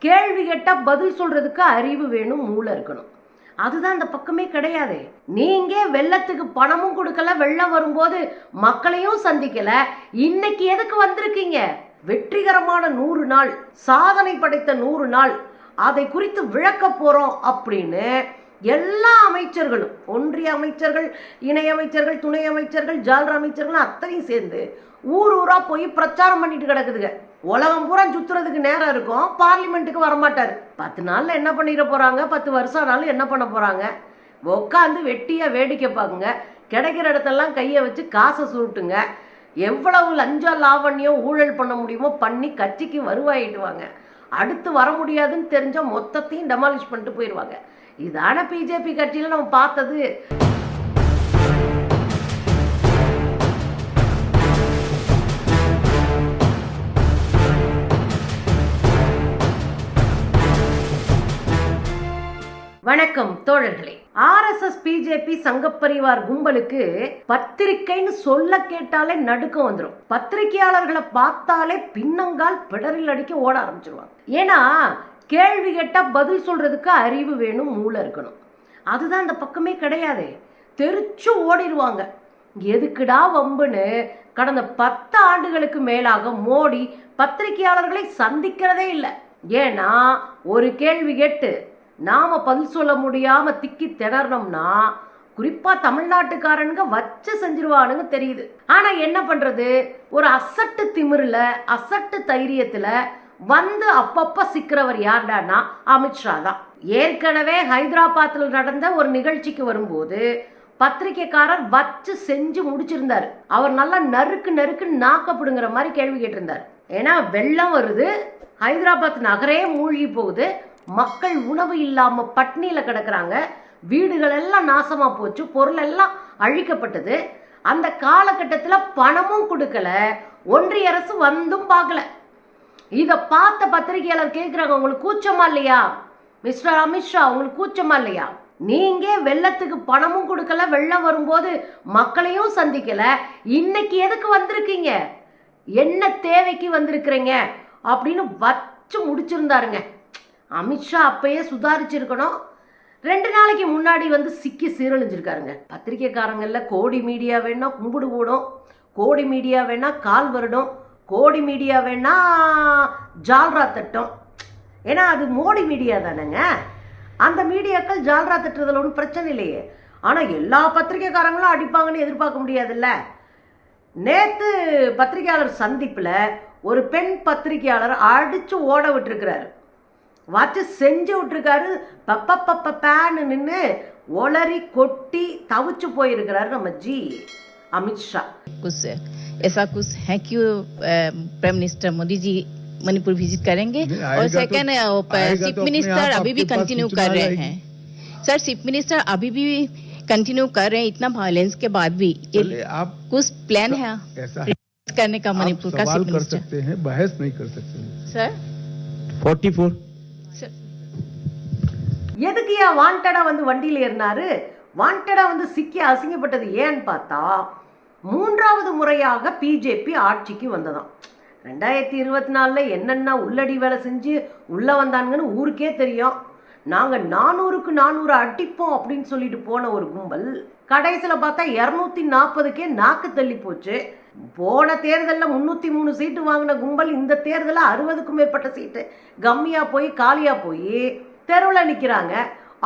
கேள்வி கேட்டால் பதில் சொல்கிறதுக்கு அறிவு வேணும் மூளை இருக்கணும். அதுதான் அந்த பக்கமே கிடையாது. நீங்க வெள்ளத்துக்கு பணமும் கொடுக்கல வெள்ளம் வரும்போது மக்களையும் சந்திக்கல. இன்னைக்கு எதுக்கு வந்திருக்கீங்க? வெற்றிகரமான நூறு நாள் சாதனை படைத்த நூறு நாள். அதை குறித்து விளக்க போறோம் அப்படின்னு எல்லா அமைச்சர்களும் ஒன்றிய அமைச்சர்கள் இணை அமைச்சர்கள் துணை அமைச்சர்கள் ஜால்ரா அமைச்சர்கள் அத்தனையும் சேர்ந்து ஊர் ஊராக போய் பிரச்சாரம் பண்ணிட்டு கிடக்குதுங்க. உலகம் பூரா சுற்றுறதுக்கு நேரம் இருக்கும். பார்லிமெண்ட்டுக்கு வரமாட்டார். பத்து நாளில் என்ன பண்ணிட போகிறாங்க பத்து வருஷம் ஆனாலும் என்ன பண்ண போகிறாங்க உட்காந்து வெட்டியாக வேடிக்கை பார்க்குங்க. கிடைக்கிற இடத்தெல்லாம் கையை வச்சு காசை சுருட்டுங்க. எவ்வளவு லஞ்சம் லாவண்யம் ஊழல் பண்ண முடியுமோ பண்ணி கட்சிக்கு வருவாயிட்டுவாங்க. அடுத்து வர முடியாதுன்னு தெரிஞ்சால் மொத்தத்தையும் டெமாலிஷ் பண்ணிட்டு போயிடுவாங்க. இதான பிஜேபி கட்சியில் நம்ம பார்த்தது. வணக்கம் தோழர்களே. ஆர்எஸ்எஸ் பிஜேபி சங்கப்பரிவார் கும்பலுக்கு பத்திரிக்கைன்னு சொல்ல கேட்டாலே நடுக்கம் வந்துடும் பத்திரிகையாளர்களை பார்த்தாலே பின்னங்கால் பிடரில் அடிக்க ஓட ஆரம்பிச்சிருவாங்க. ஏன்னா கேள்வி கேட்டால் பதில் சொல்கிறதுக்கு அறிவு வேணும் மூளை இருக்கணும். அதுதான் அந்த பக்கமே கிடையாது. தெரிச்சு ஓடிடுவாங்க எதுக்குடா வம்புன்னு கடந்த பத்து ஆண்டுகளுக்கு மேலாக மோடி பத்திரிகையாளர்களை சந்திக்கிறதே இல்லை. ஏன்னா ஒரு கேள்வி கேட்டு நாம் பதில் சொல்ல முடியாமல் திக்கி திணறினோம்னா குறிப்பாக தமிழ்நாட்டுக்காரனுங்க வச்சு செஞ்சிருவானுங்க தெரியுது. ஆனால் என்ன பண்ணுறது ஒரு அசட்டு திமிரில் அசட்டு தைரியத்தில் வந்து அப்பப்போ சிக்கிறவர் யார்டானா அமித்ஷா தான். ஏற்கனவே ஹைதராபாத்தில் நடந்த ஒரு நிகழ்ச்சிக்கு வரும்போது பத்திரிக்கைக்காரர் வச்சு செஞ்சு முடிச்சிருந்தார். அவர் நல்லா நறுக்கு நறுக்கு நாக்கப்படுங்கிற மாதிரி கேள்வி கேட்டிருந்தார். ஏன்னா வெள்ளம் வருது ஹைதராபாத் நகரே மூழ்கி போகுது மக்கள் உணவு இல்லாமல் பட்னியில் கிடக்கிறாங்க வீடுகள் எல்லாம் நாசமாக போச்சு பொருள் எல்லாம் அழிக்கப்பட்டது. அந்த காலகட்டத்தில் பணமும் கொடுக்கல ஒன்றிய அரசு வந்தும் பார்க்கல. இதை பார்த்த பத்திரிகையாளர் கேட்குறாங்க உங்களுக்கு கூச்சமா இல்லையா? மிஸ்டர் அமித்ஷா உங்களுக்கு கூச்சமா இல்லையா? நீங்க வெள்ளத்துக்கு பணமும் கொடுக்கல வெள்ளம் வரும்போது மக்களையும் சந்திக்கல. இன்னைக்கு எதுக்கு வந்திருக்கீங்க? என்ன தேவைக்கு வந்திருக்கிறீங்க? அப்படின்னு வச்சு முடிச்சிருந்தாருங்க. அமித்ஷா அப்பயே சுதாரிச்சிருக்கணும். ரெண்டு நாளைக்கு முன்னாடி வந்து சிக்கி சீரழிஞ்சிருக்காருங்க. பத்திரிக்கைக்காரங்களில் கோடி மீடியா வேணால் கும்பிடு போடும் கோடி மீடியா வேணால் கால் வருடம். கோடி மீடியா வேணா ஜால்ரா தட்டும். ஏன்னா அது மோடி மீடியா தானேங்க. அந்த மீடியாக்கள் ஜால்ரா தட்டுறதுல ஒன்றும் பிரச்சனை இல்லையே. ஆனால் எல்லா பத்திரிக்கைக்காரங்களும் அடிப்பாங்கன்னு எதிர்பார்க்க முடியாதுல்ல. நேற்று பத்திரிகையாளர் சந்திப்பில் ஒரு பெண் பத்திரிகையாளர் அடித்து ஓட விட்டுருக்கிறாரு. வச்சு செஞ்சு விட்டுருக்காரு. பப்ப பப்ப பேன்னு நின்று ஒளரி கொட்டி தவிச்சு போயிருக்கிறாரு நம்ம ஜி அமித்ஷா. कुछ ऐसा कुछ है कि prime minister Modi ji Manipur visit करेंगे नहीं, और आएगा तो- सेकंड आएगा चीफ तो अपने मिनिस्टर आप अभी भी आपके पास कंटिन्यू सूचना कर रहे आएगी। हैं सर चीफ मिनिस्टर अभी भी कंटिन्यू कर रहे हैं इतना वायलेंस के बाद भी ये चलिए आप कुछ प्लान है ऐसा है करने का आप मणिपुर का सवाल चीफ कर मिनिस्टर सकते हैं बहस नहीं कर सकते सर फोर्टी फोर सर எதுக்குயா வாண்டடா வந்து வண்டியில் ஏறினாரு வாண்டடா வந்து சிக்கி அசிங்கப்பட்டது ஏன்னு பார்த்தா மூன்றாவது முறையாக பிஜேபி ஆட்சிக்கு வந்ததாம். ரெண்டாயிரத்தி இருபத்தி நாலில் என்னென்ன உள்ளடி வேலை செஞ்சு உள்ளே வந்தாங்கன்னு ஊருக்கே தெரியும். நாங்கள் நானூறுக்கு நானூறு அடிப்போம் அப்படின்னு சொல்லிட்டு போன ஒரு கும்பல் கடைசியில் பார்த்தா இரநூத்தி நாற்பதுக்கே நாக்கு தள்ளி போச்சு. போன தேர்தலில் முந்நூற்றி மூணு சீட்டு வாங்கின கும்பல் இந்த தேர்தலில் அறுபதுக்கும் மேற்பட்ட சீட்டு. கம்மியாக போய் காலியாக போய் தெருவில் நிற்கிறாங்க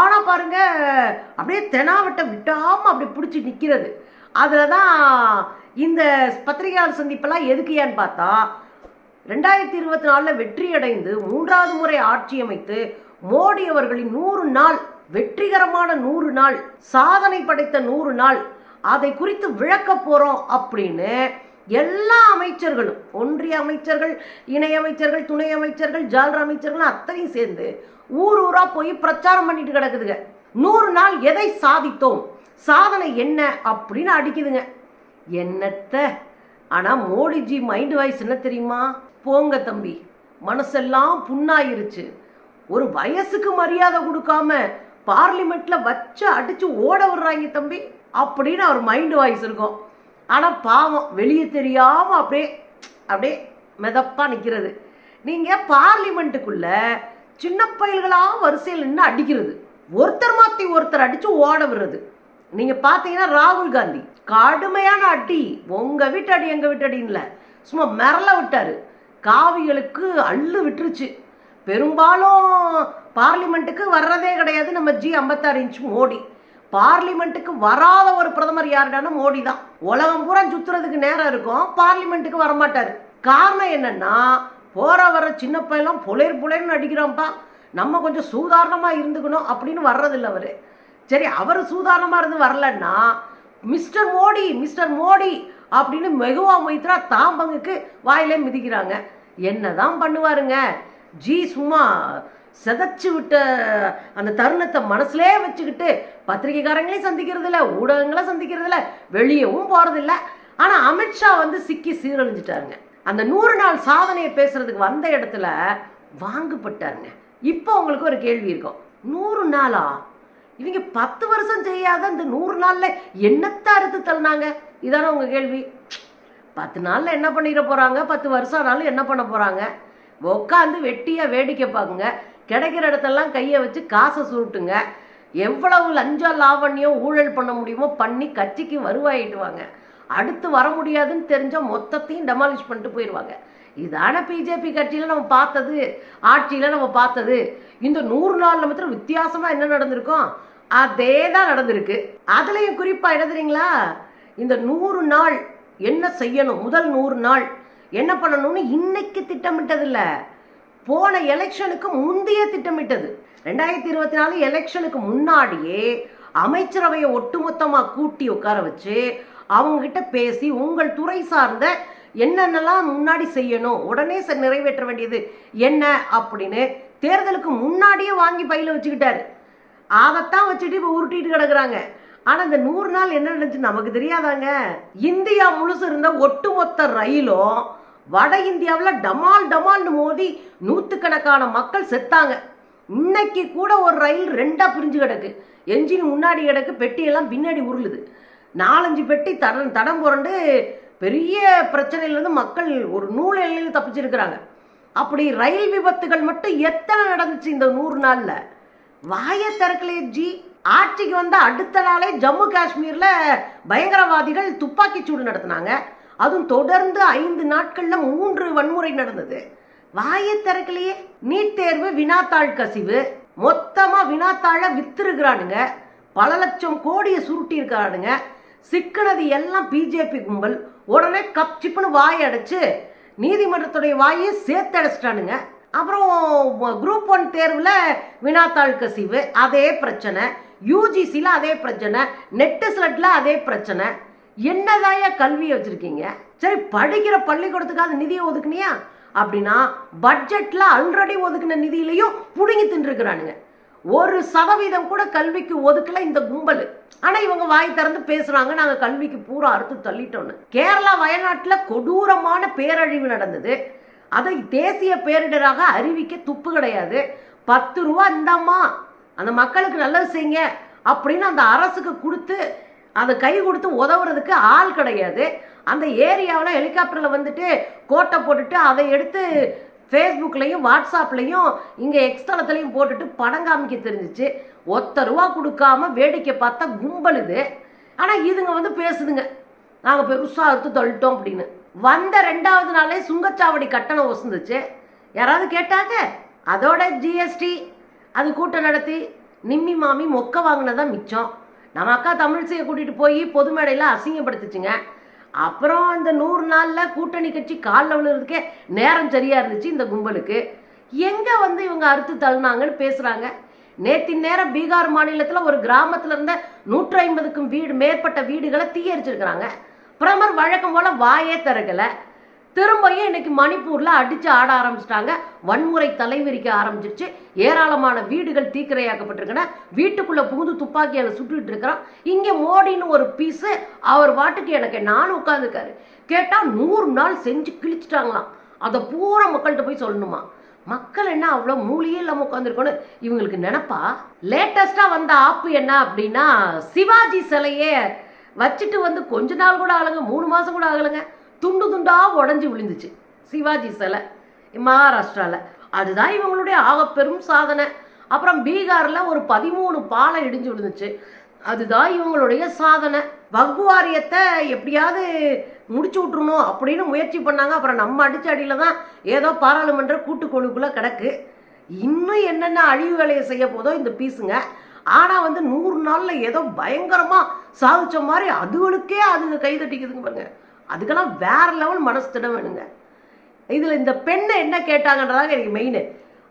ஆனால் பாருங்கள் அப்படியே தெனாவட்டை விட்டாமல் அப்படி பிடிச்சி நிற்கிறது அதில் தான் இந்த பத்திரிகையாளர் சந்திப்பெல்லாம் எதுக்குயான்னு பார்த்தா ரெண்டாயிரத்தி இருபத்தி நாலில் வெற்றி அடைந்து மூன்றாவது முறை ஆட்சி அமைத்து மோடி அவர்களின் நூறு நாள் வெற்றிகரமான நூறு நாள் சாதனை படைத்த நூறு நாள் அதை குறித்து விளக்க போகிறோம் அப்படின்னு எல்லா அமைச்சர்களும் ஒன்றிய அமைச்சர்கள் இணை அமைச்சர்கள் துணை அமைச்சர்கள் ஜாலர் அமைச்சர்கள் அத்தனையும் சேர்ந்து ஊர் ஊராக போய் பிரச்சாரம் பண்ணிட்டு கிடக்குதுங்க. நூறு நாள் எதை சாதித்தோம்? சாதனை என்ன அப்படின்னு அடிக்குதுங்க. என்னத்த? ஆனா மோடிஜி மைண்ட் வாய்ஸ் என்ன தெரியுமா? போங்க தம்பி மனசெல்லாம் புண்ணாயிருச்சு. ஒரு வயசுக்கு மரியாதை கொடுக்காம பார்லிமெண்ட்ல வச்சு அடிச்சு ஓட விடுறாங்க தம்பி அப்படின்னு அவர் மைண்ட் வாய்ஸ் இருக்கும். ஆனா பாவம் வெளியே தெரியாம அப்படியே அப்படியே மிதப்பா நிக்கிறது. நீங்க பார்லிமெண்ட்டுக்குள்ள சின்ன பயல்களாக வரிசையில் நின்று அடிக்கிறது. ஒருத்தர் மாற்றி ஒருத்தர் அடித்து ஓட விடுறது. நீங்க பாத்தீங்கன்னா ராகுல் காந்தி கடுமையான அடி. உங்க வீட்டு அடி எங்க வீட்டு சும்மா மிரள விட்டாரு. காவிகளுக்கு அள்ளு விட்டுருச்சு. பெரும்பாலும் பார்லிமெண்ட்டுக்கு வர்றதே கிடையாது. நம்ம ஜி ஐம்பத்தாறு இன்ச் மோடி. பார்லிமெண்ட்டுக்கு வராத ஒரு பிரதமர் யாருடானா மோடி தான். உலகம் பூரா சுத்துறதுக்கு நேரம் இருக்கும். பார்லிமெண்ட்டுக்கு வரமாட்டாரு. காரணம் என்னன்னா போற வர சின்ன பையெல்லாம் புலேர் புலேர்னு அடிக்கிறோம்ப்பா நம்ம கொஞ்சம் சூதாரணமா இருந்துக்கணும் அப்படின்னு வர்றதில்லை அவரு. சரி அவர் சூதானமாக இருந்து வரலன்னா மிஸ்டர் மோடி மிஸ்டர் மோடி அப்படின்னு மெகுவா மொய்த்ரா தாம்பங்குக்கு வாயிலே மிதிக்கிறாங்க. என்னதான் பண்ணுவாருங்க? ஜி சும்மா செதைச்சு விட்ட அந்த தருணத்தை மனசுலே வச்சுக்கிட்டு பத்திரிகைக்காரங்களையும் சந்திக்கிறதில்ல ஊடகங்களும் ஊடகங்களை சந்திக்கிறது வெளியவும் போகிறதில்ல ஆனால் அமித்ஷா வந்து சிக்கி சீரழிஞ்சிட்டாருங்க. அந்த நூறு நாள் சாதனையை பேசுறதுக்கு வந்த இடத்துல வாங்குபட்டாருங்க. இப்போ உங்களுக்கு ஒரு கேள்வி இருக்கும். நூறு நாளா? இவங்க பத்து வருஷம் செய்யாத இந்த நூறு நாளில் என்னத்தை அறுத்து தள்ளினாங்க? இதானே உங்கள் கேள்வி. பத்து நாளில் என்ன பண்ணிட போகிறாங்க பத்து வருஷம் ஆனாலும் என்ன பண்ண போகிறாங்க உட்காந்து வெட்டியாக வேடிக்கை பார்க்குங்க. கிடைக்கிற இடத்தெல்லாம் கையை வச்சு காசை சுருட்டுங்க. எவ்வளவு லஞ்சம் லாவண்யம் ஊழல் பண்ண முடியுமோ பண்ணி கட்சிக்கு வருவாயிட்டுவாங்க. அடுத்து வர முடியாதுன்னு தெரிஞ்சால் மொத்தத்தையும் டெமாலிஷ் பண்ணிட்டு போயிடுவாங்க. இதான பிஜேபி கட்சியில் நம்ம பார்த்தது ஆட்சியில் நம்ம பார்த்தது. இந்த நூறு நாளில் மாத்திரம் வித்தியாசமாக என்ன நடந்திருக்கும்? அதே தான் நடந்திருக்கு. அதுலேயும் குறிப்பாக என்ன தெரியுங்களா? இந்த நூறு நாள் என்ன செய்யணும்? முதல் நூறு நாள் என்ன பண்ணணும்னு இன்னைக்கு திட்டமிட்டதில்ல. போன எலெக்ஷனுக்கு முந்தைய திட்டமிட்டது. ரெண்டாயிரத்தி இருபத்தி நாலு எலெக்ஷனுக்கு முன்னாடியே அமைச்சரவையை ஒட்டுமொத்தமாக கூட்டி உட்கார வச்சு அவங்ககிட்ட பேசி உங்கள் துறை சார்ந்த என்னென்னலாம் முன்னாடி செய்யணும்? உடனே ச- நிறைவேற்ற வேண்டியது என்ன? அப்படின்னு தேர்தலுக்கு முன்னாடியே வாங்கி பையில வச்சுக்கிட்டாரு. அதைத்தான் வச்சுட்டு இப்போ உருட்டிட்டு கிடக்குறாங்க. ஆனால் இந்த நூறு நாள் என்ன நடந்துச்சு நமக்கு தெரியாதாங்க? இந்தியா முழுசு இருந்த ஒட்டுமொத்த ரயிலும் வட இந்தியாவில் டமால் டமால்னு மோதி நூற்றுக்கணக்கான மக்கள் செத்தாங்க. இன்னைக்கு கூட ஒரு ரயில் ரெண்டாக பிரிஞ்சு கிடக்கு. என்ஜின் முன்னாடி கிடக்கு பெட்டியெல்லாம் பின்னாடி உருளுது. நாலஞ்சு பெட்டி தட தடம் புரண்டு பெரிய பிரச்சனையிலேருந்து மக்கள் ஒரு நூல் எல்லையில் தப்பிச்சிருக்கிறாங்க. அப்படி ரயில் விபத்துகள் மட்டும் எத்தனை நடந்துச்சு இந்த நூறு நாளில்? வாயை திறக்கலையே ஜி. ஆட்சிக்கு வந்த அடுத்த நாளே ஜம்மு காஷ்மீரில் பயங்கரவாதிகள் துப்பாக்கி சூடு நடத்தினாங்க. அதுவும் தொடர்ந்து ஐந்து நாட்களில் மூன்று வன்முறை நடந்தது. வாயை திறக்கலையே. நீட் தேர்வு வினாத்தாள் கசிவு. மொத்தமாக வினாத்தாழை வித்துருக்கிறானுங்க. பல லட்சம் கோடியை சுருட்டியிருக்கிறானுங்க. சிக்கனது எல்லாம் பிஜேபி கும்பல். உடனே கப் சிப்புன்னு வாய் அடைச்சு நீதிமன்றத்துடைய வாயை சேர்த்து அடைச்சிட்டானுங்க. அப்புறம் குரூப் ஒன் தேர்வில் வினாத்தாள் கசிவு அதே பிரச்சனை. யூஜிசியில் அதே பிரச்சனை. நெட்டு ஸ்லட்டில் அதே பிரச்சனை. என்னதாயா கல்வியை வச்சுருக்கீங்க? சரி படிக்கிற பள்ளிக்கூடத்துக்காவது நிதியை ஒதுக்குனியா? அப்படின்னா பட்ஜெட்டில் ஆல்ரெடி ஒதுக்கின நிதியிலையும் புடுங்கி தின்றுக்கிறானுங்க ஒரு சதவீதம் கூட கல்விக்கு ஒதுக்கல இந்த கும்பல். ஆனா இவங்க வாய் திறந்து பேசுறாங்க. நாங்க கல்விக்கு பூரா அறுத்து தள்ளிட்டோன்னு கேரளா வயநாட்டுல கொடூரமான பேரழிவு நடந்தது. அதை தேசிய பேரிடராக அறிவிக்க துப்பு கிடையாது. பத்து ரூபா இந்தாம்மா அந்த மக்களுக்கு நல்லது செய்யுங்க அப்படின்னு அந்த அரசுக்கு கொடுத்து அதை கை கொடுத்து உதவுறதுக்கு ஆள் கிடையாது. அந்த ஏரியாவில் ஹெலிகாப்டரில் வந்துட்டு கோட்டை போட்டுட்டு அதை எடுத்து ஃபேஸ்புக்லேயும் வாட்ஸ்அப்லேயும் இங்கே எக்ஸ்தலத்துலையும் போட்டுட்டு படம் காமிக்க தெரிஞ்சிச்சு. ஒத்த ரூபா கொடுக்காம வேடிக்கை பார்த்தா கும்பலுது ஆனால் இதுங்க வந்து பேசுதுங்க. நாங்கள் பெருசாக அறுத்து தள்ளிட்டோம் அப்படின்னு. வந்த ரெண்டாவது நாளே சுங்கச்சாவடி கட்டணம் வசந்துச்சு யாராவது கேட்டாங்க? அதோட ஜிஎஸ்டி அது கூட்டம் நடத்தி நிம்மி மாமி மொக்க வாங்கினதான் மிச்சம். நம்ம அக்கா தமிழிசையை கூட்டிகிட்டு போய் பொது மேடையில் அசிங்கப்படுத்துச்சுங்க. அப்புறம் இந்த நூறு நாளில் கூட்டணி கட்சி காலில் விழுறதுக்கே நேரம் சரியாக இருந்துச்சு இந்த கும்பலுக்கு. எங்கே வந்து இவங்க அறுத்து தள்ளினாங்கன்னு பேசுகிறாங்க நேற்று நேரம் பீகார் மாநிலத்தில் ஒரு கிராமத்தில் இருந்த நூற்றி ஐம்பதுக்கும் வீடு மேற்பட்ட வீடுகளை தீயரிச்சிருக்கிறாங்க. பிரதமர் வழக்கம் போல் வாயே திறக்கலை. திரும்பியும் இன்னைக்கு மணிப்பூரில் அடித்து ஆட ஆரம்பிச்சிட்டாங்க. வன்முறை தலைவிரிக்க ஆரம்பிச்சிருச்சு. ஏராளமான வீடுகள் தீக்கிரையாக்கப்பட்டிருக்கின. வீட்டுக்குள்ளே புகுந்து துப்பாக்கியால் சுட்டுக்கிட்டு இருக்கிறான். இங்கே மோடின்னு ஒரு பீஸு அவர் பாட்டுக்கு எனக்கு நானும் உட்காந்துருக்காரு கேட்டால் நூறு நாள் செஞ்சு கிழிச்சிட்டாங்களாம். அதை பூரா மக்கள்கிட்ட போய் சொல்லணுமா? மக்கள் என்ன அவ்வளோ மூலியே இல்லாமல் உட்காந்துருக்கோன்னு இவங்களுக்கு நினப்பா? லேட்டஸ்ட்டாக வந்த ஆப்பு என்ன அப்படின்னா சிவாஜி சிலையே வச்சுட்டு வந்து கொஞ்ச நாள் கூட ஆகலைங்க மூணு மாதம் கூட ஆகலைங்க. துண்டு துண்டாக உடஞ்சி விழுந்துச்சு. சிவாஜி சிலை மகாராஷ்டிராவில் அதுதான் இவங்களுடைய ஆகப்பெரும் சாதனை. அப்புறம் பீகாரில் ஒரு பதிமூணு பாலம் இடிஞ்சு விழுந்துச்சு. அதுதான் இவங்களுடைய சாதனை. வக்பு வாரியத்தை எப்படியாவது முடிச்சு விட்ருணும் அப்படின்னு முயற்சி பண்ணாங்க. அப்புறம் நம்ம அடிச்ச அடியில் தான் ஏதோ பாராளுமன்ற கூட்டுக்குழுக்குள்ளே கிடக்கு. இன்னும் என்னென்ன அழிவு வேலையை செய்ய போதோ இந்த பீஸுங்க. ஆனால் வந்து நூறு நாளில் ஏதோ பயங்கரமாக சாதிச்ச மாதிரி அதுகளுக்கே அதுங்க கை தட்டிக்குதுங்க பாருங்க. அதுக்கெல்லாம் வேற லெவல் மனசு திடம் வேணுங்க. இதில் இந்த பெண்ணை என்ன கேட்டாங்கன்றதாங்க எனக்கு மெயின்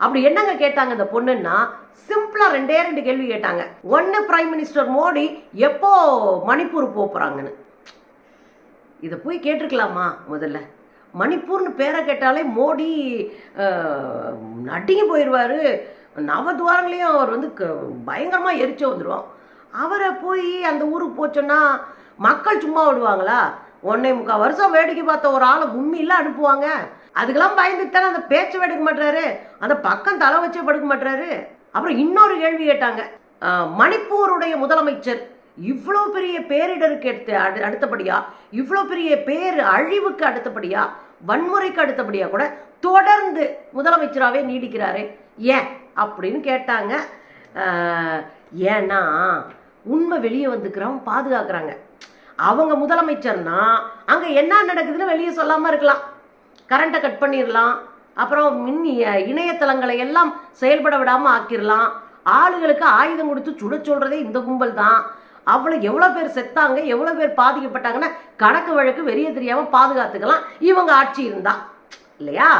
அப்படி என்னங்க கேட்டாங்க இந்த பொண்ணுன்னா சிம்பிளாக ரெண்டே ரெண்டு கேள்வி கேட்டாங்க. ஒன்று பிரைம் மினிஸ்டர் மோடி எப்போ மணிப்பூர் போக போகிறாங்கன்னு இதை போய் கேட்டிருக்கலாமா முதல்ல? மணிப்பூர்னு பேரை கேட்டாலே மோடி அஹ், நடுங்கி போயிடுவார் நவதுவாரங்களையும் அவர் வந்து க பயங்கரமாக எரிச்சு வந்துடுவோம் அவரை போய் அந்த ஊருக்கு போச்சோன்னா மக்கள் சும்மா விடுவாங்களா? ஒன்னே முக்கால் வருஷம் வேடிக்கை பார்த்த ஒரு ஆளை கும்மியெல்லாம் அனுப்புவாங்க. அதுக்கெல்லாம் பயந்துட்டு அந்த பேச்சு எடுக்க மாட்டாரு அந்த பக்கம் தலை வச்சே படுக்க மாட்டாரு அப்புறம் இன்னொரு கேள்வி கேட்டாங்க. மணிப்பூருடைய முதலமைச்சர் இவ்வளோ பெரிய பேரிடருக்கு எடுத்து அடு அடுத்தபடியா? இவ்வளோ பெரிய பேர் அழிவுக்கு அடுத்தபடியா? வன்முறைக்கு அடுத்தபடியாக கூட தொடர்ந்து முதலமைச்சராகவே நீடிக்கிறாரு. ஏன்? அப்படின்னு கேட்டாங்க. ஏன்னா உண்மை வெளியே வந்துக்கிறவங்க பாதுகாக்கிறாங்க. அவங்க முதலமைச்சர்னா அங்கே என்ன நடக்குதுன்னு வெளியே சொல்லாமல் இருக்கலாம். கரண்ட்டை கட் பண்ணிடலாம் அப்புறம் மின் இணையதளங்களை எல்லாம் செயல்பட விடாமல் ஆக்கிடலாம் ஆளுகளுக்கு ஆயுதம் கொடுத்து சுட சொல்கிறதே இந்த கும்பல் தான். அவ்வளோ எவ்வளோ பேர் செத்தாங்க எவ்வளோ பேர் பாதிக்கப்பட்டாங்கன்னா கணக்கு வழக்கு வெளியே தெரியாமல் பாதுகாத்துக்கலாம். இவங்க ஆட்சி இருந்தா. இல்லையா?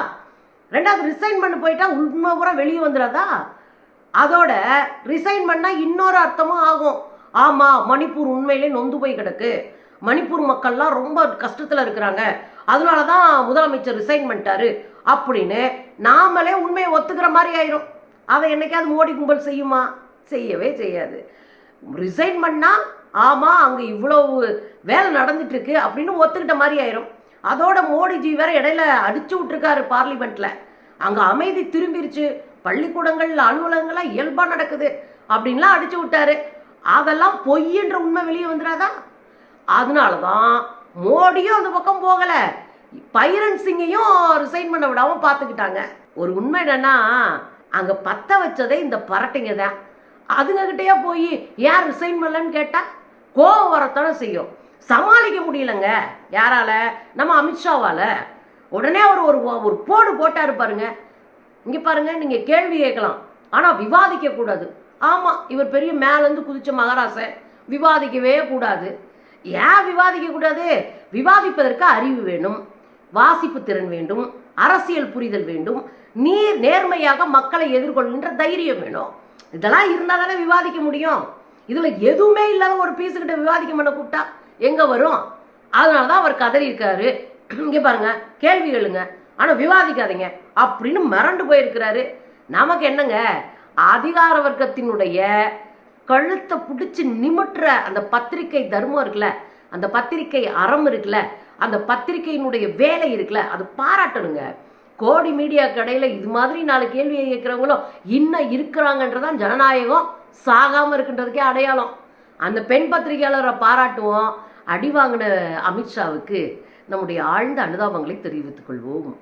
ரெண்டாவது ரிசைன் பண்ண போயிட்டா உண்மை பூரா வெளியே வந்துடாதா அதோட ரிசைன் பண்ணால் இன்னொரு அர்த்தமும் ஆகும். ஆமாம் மணிப்பூர் உண்மையிலே நொந்து போய் கிடக்கு. மணிப்பூர் மக்கள்லாம் ரொம்ப கஷ்டத்தில் இருக்கிறாங்க. அதனால தான் முதலமைச்சர் ரிசைன் பண்ணிட்டாரு. அப்படின்னு நாமளே உண்மையை ஒத்துக்கிற மாதிரி ஆயிரும். அதை என்னைக்காவது மோடி கும்பல் செய்யுமா? செய்யவே செய்யாது. ரிசைன் பண்ணால் ஆமாம் அங்கே இவ்வளவு வேலை நடந்துட்டுருக்கு அப்படின்னு ஒத்துக்கிட்ட மாதிரி ஆயிரும். அதோட மோடிஜி வேற இடையில அடிச்சு விட்டுருக்காரு பார்லிமெண்ட்டில் அங்கே அமைதி திரும்பிருச்சு. பள்ளிக்கூடங்கள் அலுவலகங்கள்லாம் இயல்பாக நடக்குது அப்படின்லாம் அடிச்சு விட்டாரு. அதெல்லாம் பொய்ன்ற உண்மை வெளியே வந்துடாதா? அதனால தான் மோடியும் அந்த பக்கம் போகலை. பைரன் சிங்கையும் ரிசைன் பண்ண விடாமல் பார்த்துக்கிட்டாங்க. ஒரு உண்மை என்னன்னா அங்கே பற்ற வச்சதே இந்த பரட்டைங்க தான் அதுங்ககிட்டயே போய் யார் ரிசைன் பண்ணலன்னு கேட்டால் கோவம் வரத்தானே செய்யும். சமாளிக்க முடியலங்க. யாரால? நம்ம அமித்ஷாவால் உடனே அவர் ஒரு ஒரு போடு போட்டார் பாருங்க. இங்கே பாருங்க நீங்கள் கேள்வி கேட்கலாம். ஆனால் விவாதிக்க கூடாது. ஆமாம் இவர் பெரிய மேலேருந்து குதிச்ச மகாராசை விவாதிக்கவே கூடாது. ஏன் விவாதிக்க கூடாது? விவாதிப்பதற்கு அறிவு வேணும் வாசிப்பு திறன் வேண்டும் அரசியல் புரிதல் வேண்டும் நீர் நேர்மையாக மக்களை எதிர்கொள்கின்ற தைரியம் வேணும். இதெல்லாம் இருந்தால் தானே விவாதிக்க முடியும். இதில் எதுவுமே இல்லாத ஒரு பீஸுக்கிட்ட விவாதிக்க பண்ண கூப்பிட்டா எங்கே வரும்? அதனால தான் அவர் கதறி இருக்காரு. இங்கே பாருங்க கேள்வி எழுங்க. ஆனால் விவாதிக்காதீங்க. அப்படின்னு மிரண்டு போயிருக்கிறாரு. நமக்கு என்னங்க? அதிகார வர்க்கத்தினுடைய கழுத்தை பிடிச்சி நிமிட்டுற அந்த பத்திரிக்கை தர்மம் இருக்குல்ல அந்த பத்திரிக்கை அறம் இருக்குல்ல அந்த பத்திரிக்கையினுடைய வேலை இருக்குல்ல அது பாராட்டணுங்க. கோடி மீடியா கடையில் இது மாதிரி நாலு கேள்வியை கேட்குறவங்களும் இன்னும் இருக்கிறாங்கன்றதான் ஜனநாயகம். சாகாமல் இருக்கின்றதுக்கே அடையாளம். அந்த பெண் பத்திரிகையாளரை பாராட்டுவோம். அடி வாங்கின அமித்ஷாவுக்கு நம்முடைய ஆழ்ந்த அனுதாபங்களை தெரிவித்துக் கொள்வோம்.